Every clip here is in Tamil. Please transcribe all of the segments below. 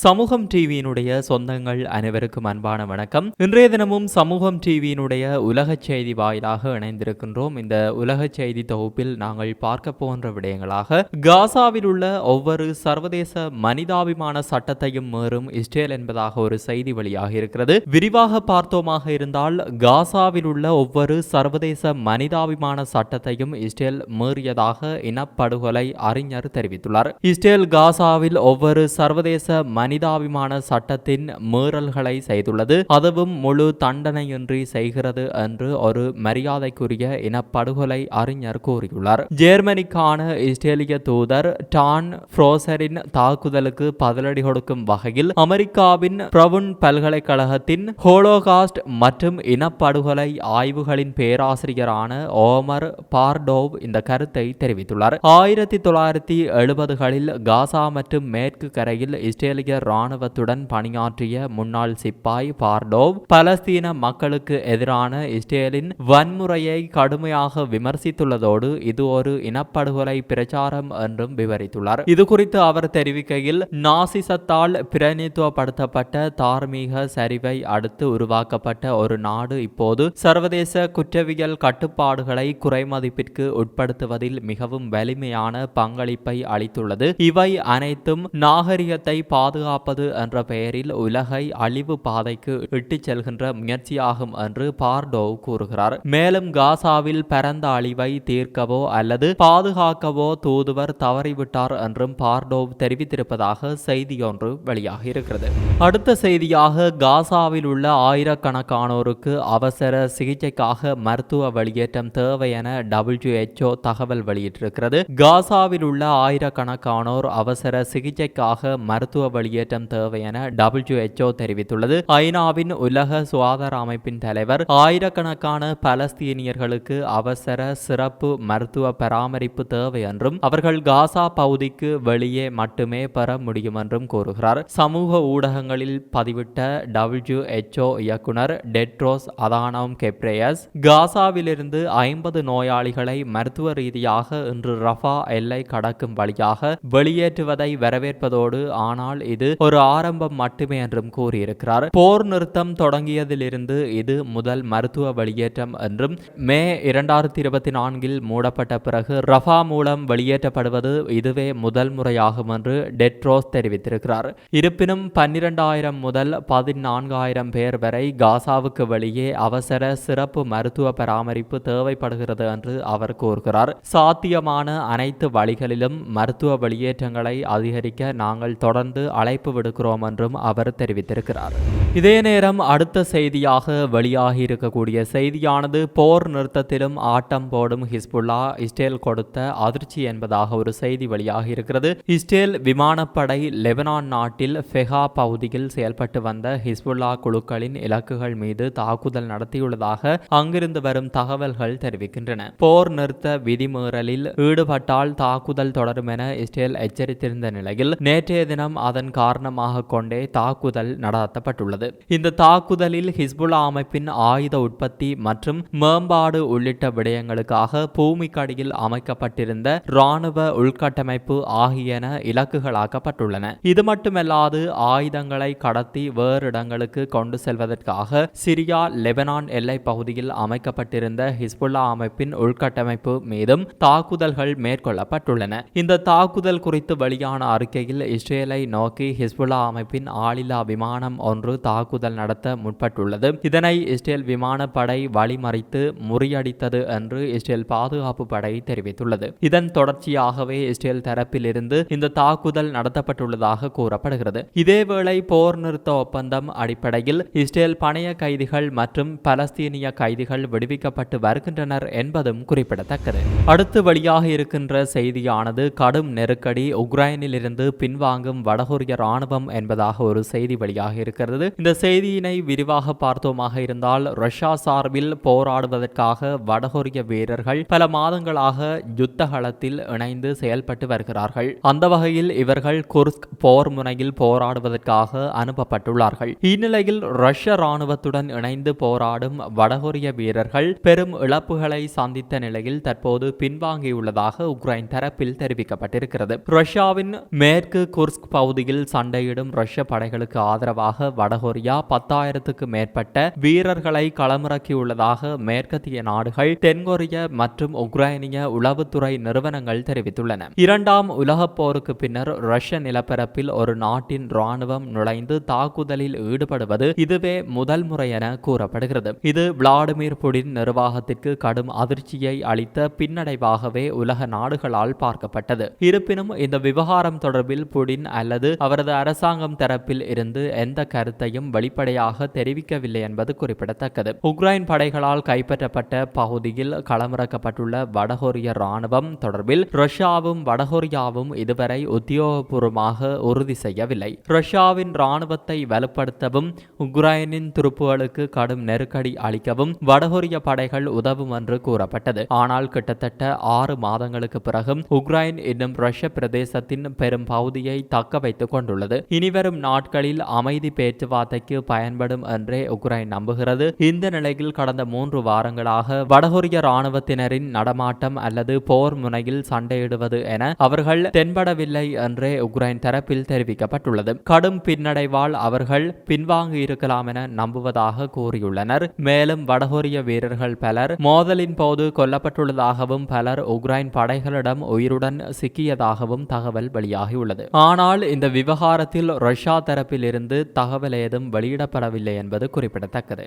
சமூகம் டிவியினுடைய சொந்தங்கள் அனைவருக்கும் அன்பான வணக்கம். இன்றைய தினமும் சமூகம் டிவியினுடைய உலக செய்தி வாயிலாக இணைந்திருக்கின்றோம். இந்த உலக செய்தி தொகுப்பில் நாங்கள் பார்க்க போன்ற விடயங்களாக காசாவில் உள்ள ஒவ்வொரு சர்வதேச மனிதாபிமான சட்டத்தையும் மீறும் இஸ்ரேல் என்பதாக ஒரு செய்தி வெளியாக இருக்கிறது. விரிவாக பார்த்தோமாக இருந்தால் காசாவில் உள்ள ஒவ்வொரு சர்வதேச மனிதாபிமான சட்டத்தையும் இஸ்ரேல் மீறியதாக இனப்படுகொலை அறிஞர் தெரிவித்துள்ளார். இஸ்ரேல் காசாவில் ஒவ்வொரு சர்வதேச மனிதாபிமான சட்டத்தின் மீறல்களை செய்துள்ளது. அதுவும் முழு தண்டனையின்றி செய்கிறது என்று ஒரு மரியாதைக்குரிய இனப்படுகொலை அறிஞர் கூறியுள்ளார். ஜெர்மனிக்கான இஸ்ரேலிய தூதர் டான் ஃப்ரோசரின் தாக்குதலுக்கு பதிலடி கொடுக்கும் வகையில் அமெரிக்காவின் பிரவுன் பல்கலைக்கழகத்தின் ஹோலோகாஸ்ட் மற்றும் இனப்படுகொலை ஆய்வுகளின் பேராசிரியரான ஓமர் பார்டோவ் இந்த கருத்தை தெரிவித்துள்ளார். ஆயிரத்தி தொள்ளாயிரத்தி எழுபதுகளில் காசா மற்றும் மேற்கு கரையில் இஸ்ரேலிய இராணுவத்துடன் பணியாற்றிய முன்னாள் சிப்பாய் பார்டோவ் பலஸ்தீன மக்களுக்கு எதிரான இஸ்ரேலின் வன்முறையை கடுமையாக விமர்சித்துள்ளதோடு இது ஒரு இனப்படுகொலை பிரச்சாரம் என்றும் விவரித்துள்ளார். இதுகுறித்து அவர் தெரிவிக்கையில் நாசிசத்தால் பிரதிநிதித்துவப்படுத்தப்பட்ட தார்மீக சரிவை அடுத்து உருவாக்கப்பட்ட ஒரு நாடு இப்போது சர்வதேச குற்றவியல் கட்டுப்பாடுகளை குறைமதிப்பிற்கு உட்படுத்துவதில் மிகவும் வலிமையான பங்களிப்பை அளித்துள்ளது. இவை அனைத்தும் நாகரிகத்தை பாதுகாப்பது என்ற பெயரில் உலகை அழிவு பாதைக்கு இட்டுச் செல்கின்ற முயற்சியாகும் என்று பார்டோவ் கூறுகிறார். மேலும் காசாவில் பரந்த அழிவை தீர்க்கவோ அல்லது பாதுகாக்கவோ தூதுவர் தவறிவிட்டார் என்றும் பார்டோவ் தெரிவித்திருப்பதாக செய்தியொன்று வெளியாகி இருக்கிறது அடுத்த செய்தியாக காசாவில் உள்ள ஆயிரக்கணக்கானோருக்கு அவசர சிகிச்சைக்காக மருத்துவ வெளியேற்றம் தேவை என டபிள்யூஎச்ஓ தகவல் வெளியிட்டிருக்கிறது. காசாவில் உள்ள ஆயிரக்கணக்கானோர் அவசர சிகிச்சைக்காக மருத்துவ வெளியேற்றம் தேவை என டபிள்யூஎச்ஓ தெரிவித்துள்ளது. ஐநாவின் உலக சுகாதார அமைப்பின் தலைவர் ஆயிரக்கணக்கான பலஸ்தீனியர்களுக்கு அவசர சிறப்பு மருத்துவ பராமரிப்பு தேவை என்றும் அவர்கள் காசா பகுதிக்கு வெளியே மட்டுமே பெற முடியும் என்றும் கூறுகிறார். சமூக ஊடகங்களில் பதிவிட்ட டபிள்யூஎச்ஓ இயக்குனர் டெட்ரோஸ் அதானோம் கெப்ரேயஸ் காசாவிலிருந்து ஐம்பது நோயாளிகளை மருத்துவ ரீதியாக இன்று ரஃபா எல்லை கடக்கும் வழியாக வெளியேற்றுவதை வரவேற்பதோடு ஆனால் இது இது ஒரு ஆரம்பம் மட்டுமே என்றும் கூறியிருக்கிறார். போர் நிறுத்தம் தொடங்கியதிலிருந்து இது முதல் மருத்துவ வெளியேற்றம் என்றும் மே இரண்டாயிரத்தி இருபத்தி நான்கில் மூடப்பட்ட பிறகு ரஃபா மூலம் வெளியேற்றப்படுவது இதுவே முதல் முறையாகும் என்று டெட்ரோஸ் தெரிவித்திருக்கிறார். இருப்பினும் பன்னிரண்டாயிரம் முதல் பதினான்காயிரம் பேர் வரை காசாவுக்கு வெளியே அவசர சிறப்பு மருத்துவ பராமரிப்பு தேவைப்படுகிறது என்று அவர் கூறுகிறார். சாத்தியமான அனைத்து வழிகளிலும் மருத்துவ வெளியேற்றங்களை அதிகரிக்க நாங்கள் தொடர்ந்து அழைப்பு விடுக்கிறோம் என்றும் அவர் தெரிவித்திருக்கிறார். இதே நேரம் அடுத்த செய்தியாக வெளியாகி இருக்கக்கூடிய செய்தியானது போர் நிறுத்தத்திலும் ஆட்டம் போடும் ஹிஸ்புல்லா இஸ்ரேல் கொடுத்த அதிர்ச்சி என்பதாக ஒரு செய்தி வெளியாகி இருக்கிறது. இஸ்ரேல் விமானப்படை லெபனான் நாட்டில் ஃபெஹா பகுதியில் செயல்பட்டு வந்த ஹிஸ்புல்லா குழுக்களின் இலக்குகள் மீது தாக்குதல் நடத்தியுள்ளதாக அங்கிருந்து வரும் தகவல்கள் தெரிவிக்கின்றன. போர் நிறுத்த விதிமீறலில் ஈடுபட்டால் தாக்குதல் தொடரும் என இஸ்ரேல் எச்சரித்திருந்த நிலையில் நேற்றைய தினம் அதன் காரணமாக கொண்டே தாக்குதல் நடத்தப்பட்டுள்ளது. இந்த தாக்குதலில் ஹிஸ்புல்லா அமைப்பின் ஆயுத உற்பத்தி மற்றும் மேம்பாடு உள்ளிட்ட விடயங்களுக்காக பூமிக்கடியில் அமைக்கப்பட்டிருந்த இராணுவ உள்கட்டமைப்பு ஆகியன இலக்குகளாக்கப்பட்டுள்ளன. இது மட்டுமல்லாது ஆயுதங்களை கடத்தி வேறு இடங்களுக்கு கொண்டு செல்வதற்காக சிரியா லெபனான் எல்லை பகுதியில் அமைக்கப்பட்டிருந்த ஹிஸ்புல்லா அமைப்பின் உள்கட்டமைப்பு மீதும் தாக்குதல்கள் மேற்கொள்ளப்பட்டுள்ளன. இந்த தாக்குதல் குறித்து வெளியான அறிக்கையில் இஸ்ரேலை நோக்கி ஹிஸ்புல்லா அமைப்பின் ஆளில்லா விமானம் ஒன்று தாக்குதல் நடத்த முற்பட்டுள்ளது. இதனை இஸ்ரேல் விமானப்படை வழிமறித்து முறியடித்தது என்று இஸ்ரேல் பாதுகாப்பு படை தெரிவித்துள்ளது. இதன் தொடர்ச்சியாகவே இஸ்ரேல் தரப்பிலிருந்து இந்த தாக்குதல் நடத்தப்பட்டுள்ளதாக கூறப்படுகிறது. இதேவேளை போர் நிறுத்த ஒப்பந்தம் அடிப்படையில் இஸ்ரேல் பணைய கைதிகள் மற்றும் பலஸ்தீனிய கைதிகள் விடுவிக்கப்பட்டு வருகின்றனர் என்பதும் குறிப்பிடத்தக்கது. அடுத்து வெளியாக இருக்கின்ற செய்தியானது கடும் நெருக்கடி உக்ரைனிலிருந்து பின்வாங்கும் வடகொரிய ராணுவம் என்பதாக ஒரு செய்தி வெளியாக இருக்கிறது. இந்த செய்தியினை விரிவாக பார்த்தோமாக இருந்தால் ரஷ்யா சார்பில் போராடுவதற்காக வடகொரிய வீரர்கள் பல மாதங்களாக யுத்த களத்தில் இணைந்து செயல்பட்டு வருகிறார்கள். அந்த வகையில் இவர்கள் குர்ஸ்க் போர் முனையில் போராடுவதற்காக அனுப்பப்பட்டுள்ளார்கள். இந்நிலையில் ரஷ்ய ராணுவத்துடன் இணைந்து போராடும் வடகொரிய வீரர்கள் பெரும் இழப்புகளை சந்தித்த நிலையில் தற்போது பின்வாங்கியுள்ளதாக உக்ரைன் தரப்பில் தெரிவிக்கப்பட்டிருக்கிறது. ரஷ்யாவின் மேற்கு குர்ஸ்க் பகுதியில் சண்டையிடும் ரஷ்ய படைகளுக்கு ஆதரவாக வடகொரிய பத்தாயிரத்துக்கு மேற்பட்ட வீரர்களை களமிறக்கியுள்ளதாக மேற்கத்திய நாடுகள் தென்கொரிய மற்றும் உக்ரைனிய உளவுத்துறை நிறுவனங்கள் தெரிவித்துள்ளன. இரண்டாம் உலகப் போருக்கு பின்னர் ரஷ்ய நிலப்பரப்பில் ஒரு நாட்டின் ராணுவம் நுழைந்து தாக்குதலில் ஈடுபடுவது இதுவே முதல் முறை என கூறப்படுகிறது. இது விளாடிமிர் புடின் நிர்வாகத்திற்கு கடும் அதிர்ச்சியை அளித்த பின்னடைவாகவே உலக நாடுகளால் பார்க்கப்பட்டது. இருப்பினும் இந்த விவகாரம் தொடர்பில் புடின் அல்லது அவரது அரசாங்கம் தரப்பில் இருந்து எந்த கருத்தையும் வெளிப்படையாக தெரிவிக்கவில்லை என்பது குறிப்பிடத்தக்கது. உக்ரைன் படைகளால் கைப்பற்றப்பட்ட பகுதியில் களமிறக்கப்பட்டுள்ள வடகொரிய ராணுவம் தொடர்பில் ரஷ்யாவும் வடகொரியாவும் இதுவரை உத்தியோகபூர்வமாக உறுதி செய்யவில்லை. ரஷ்யாவின் ராணுவத்தை வலுப்படுத்தவும் உக்ரைனின் துருப்புகளுக்கு கடும் நெருக்கடி அளிக்கவும் வடகொரிய படைகள் உதவும் என்று கூறப்பட்டது. ஆனால் கிட்டத்தட்ட ஆறு மாதங்களுக்கு பிறகும் உக்ரைன் இன்னும் ரஷ்ய பிரதேசத்தின் பெரும் பகுதியை தக்க வைத்துக் கொண்டுள்ளது. இனிவரும் நாட்களில் அமைதி பேச்சுவார்த்தை வார்த்தைக்கு பயன்படும் என்றே உக்ரைன் நம்புகிறது. இந்த நிலையில் கடந்த மூன்று வாரங்களாக வடகொரிய ராணுவத்தினரின் நடமாட்டம் அல்லது போர் முனையில் சண்டையிடுவது என அவர்கள் தென்படவில்லை என்றே உக்ரைன் தரப்பில் தெரிவிக்கப்பட்டுள்ளது. கடும் பின்னடைவால் அவர்கள் பின்வாங்கி இருக்கலாம் என நம்புவதாக கூறியுள்ளனர். மேலும் வடகொரிய வீரர்கள் பலர் மோதலின் போது கொல்லப்பட்டுள்ளதாகவும் பலர் உக்ரைன் படைகளிடம் உயிருடன் சிக்கியதாகவும் தகவல் வெளியாகியுள்ளது. ஆனால் இந்த விவகாரத்தில் ரஷ்யா தரப்பில் இருந்து தகவல் ஏதும் வெளியிடப்படவில்லை என்பது குறிப்பிடத்தக்கது.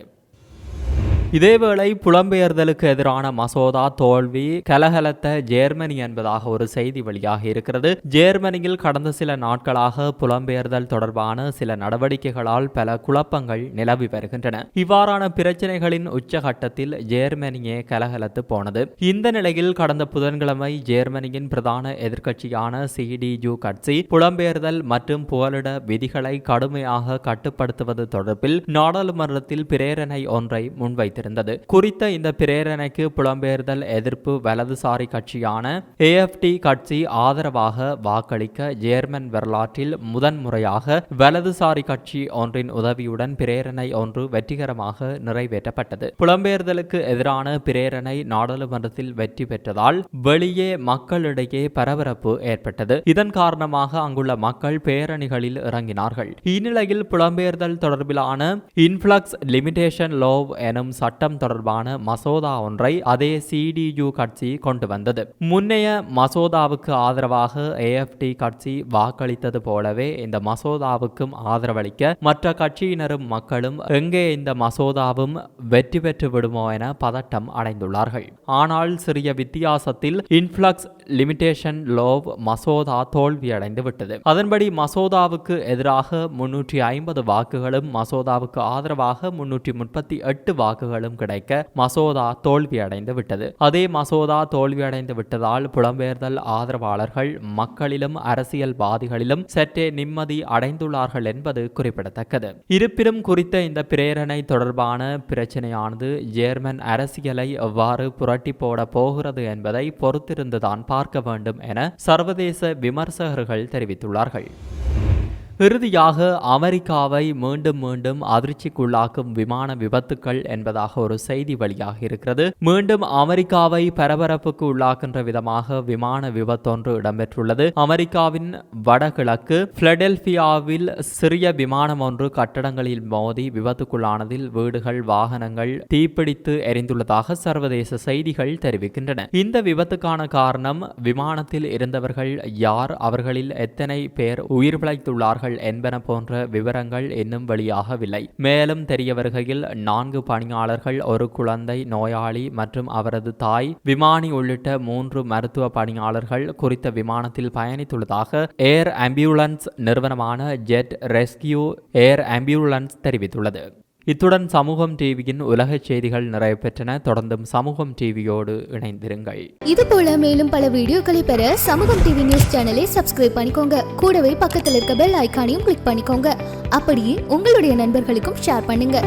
இதேவேளை புலம்பெயர்தலுக்கு எதிரான மசோதா தோல்வி கலகலத்த ஜேர்மனி என்பதாக ஒரு செய்தி வெளியாக இருக்கிறது. ஜேர்மனியில் கடந்த சில நாட்களாக புலம்பெயர்தல் தொடர்பான சில நடவடிக்கைகளால் பல குழப்பங்கள் நிலவி வருகின்றன. இவ்வாறான பிரச்சனைகளின் உச்சகட்டத்தில் ஜேர்மனியே கலகலத்து போனது. இந்த நிலையில் கடந்த புதன்கிழமை ஜேர்மனியின் பிரதான எதிர்க்கட்சியான சிடியு கட்சி புலம்பெயர்தல் மற்றும் புகலிட விதிகளை கடுமையாக கட்டுப்படுத்துவது தொடர்பில் நாடாளுமன்றத்தில் பிரேரணை ஒன்றை முன்வைத்தது இருந்தது. குறித்த இந்த பிரேரணைக்கு புலம்பெயர்தல் எதிர்ப்பு வலதுசாரி கட்சியான ஏஎஃப்டி கட்சி ஆதரவாக வாக்களிக்க ஜேர்மன் வரலாற்றில் முதன்முறையாக வலதுசாரி கட்சி ஒன்றின் உதவியுடன் பிரேரணை ஒன்று வெற்றிகரமாக நிறைவேற்றப்பட்டது. புலம்பெயர்தலுக்கு எதிரான பிரேரணை நாடாளுமன்றத்தில் வெற்றி பெற்றதால் வெளியே மக்களிடையே பரபரப்பு ஏற்பட்டது. இதன் காரணமாக அங்குள்ள மக்கள் பேரணிகளில் இறங்கினார்கள். இந்நிலையில் புலம்பெயர்தல் தொடர்பிலான இன்ஃபிளக்ஸ் லிமிடேஷன் லோவ் எனும் சட்டம் தொடர்பான மசோதா ஒன்றை அதே சிடியு கட்சி கொண்டு வந்தது. முன்னைய மசோதாவுக்கு ஆதரவாக ஏஎஃப்டி கட்சி வாக்களித்தது போலவே இந்த மசோதாவுக்கும் ஆதரவளிக்க மற்ற கட்சியினரும் மக்களும் எங்கே இந்த மசோதாவும் வெற்றி பெற்று விடுமோ என பதட்டம் அடைந்துள்ளார்கள். ஆனால் சிறிய வித்தியாசத்தில் இன்ஃபிளக்ஸ் லிமிடேஷன் லோவ் மசோதா தோல்வியடைந்து விட்டது. அதன்படி மசோதாவுக்கு எதிராக முன்னூற்றி ஐம்பது வாக்குகளும் மசோதாவுக்கு ஆதரவாக முன்னூற்றி முப்பத்தி எட்டு வாக்குகள் வாக்குகளும் கிடைக்க மசோதா தோல்வியடைந்து விட்டது. அதே மசோதா தோல்வியடைந்து விட்டதால் புலம்பெயர்தல் ஆதரவாளர்கள் மக்களிலும் அரசியல்வாதிகளிலும் சற்றே நிம்மதி அடைந்துள்ளார்கள் என்பது குறிப்பிடத்தக்கது. இருப்பினும் குறித்த இந்த பிரேரணை தொடர்பான பிரச்சனையானது ஜேர்மன் அரசியலை எவ்வாறு புரட்டி போட போகிறது என்பதை பொறுத்திருந்துதான் பார்க்க வேண்டும் என சர்வதேச விமர்சகர்கள் தெரிவித்துள்ளார்கள். இறுதியாக அமெரிக்காவை மீண்டும் மீண்டும் அதிர்ச்சிக்குள்ளாக்கும் விமான விபத்துக்கள் என்பதாக ஒரு செய்தி வழியாக இருக்கிறது. மீண்டும் அமெரிக்காவை பரபரப்புக்கு உள்ளாக்கின்ற விதமாக விமான விபத்தொன்று இடம்பெற்றுள்ளது. அமெரிக்காவின் வடகிழக்கு பிளடெல்பியாவில் சிறிய விமானம் ஒன்று கட்டடங்களில் மோதி விபத்துக்குள்ளானதில் வீடுகள் வாகனங்கள் தீப்பிடித்து எரிந்துள்ளதாக சர்வதேச செய்திகள் தெரிவிக்கின்றன. இந்த விபத்துக்கான காரணம் விமானத்தில் இருந்தவர்கள் யார்? அவர்களில் எத்தனை பேர் உயிர் பிழைத்துள்ளார்கள்? செய்தார்கள் என்பன போன்ற விவரங்கள் இன்னும் வெளியாகவில்லை. மேலும் தெரிய வருகையில் நான்கு பணியாளர்கள் ஒரு குழந்தை நோயாளி மற்றும் அவரது தாய் விமானி உள்ளிட்ட மூன்று மருத்துவ பணியாளர்கள் குறித்த விமானத்தில் பயணித்துள்ளதாக ஏர் ஆம்புலன்ஸ் நிறுவனமான ஜெட் ரெஸ்கியூ ஏர் ஆம்புலன்ஸ் தெரிவித்துள்ளது. இத்துடன் சமூகம் டிவியின் உலக செய்திகள் நிறைவு பெற்றன. தொடர்ந்தும் சமூகம் டிவியோடு இணைந்திருங்கள். இது போல மேலும் பல வீடியோக்களை பெற சமூகம் டிவி நியூஸ் சேனலை சப்ஸ்கிரைப் பண்ணிக்கோங்க. கூடவே பக்கத்தில் இருக்க பெல் ஐக்கானையும் கிளிக் பண்ணிக்கோங்க. அப்படியே உங்களுடைய நண்பர்களுக்கும் ஷேர் பண்ணுங்க.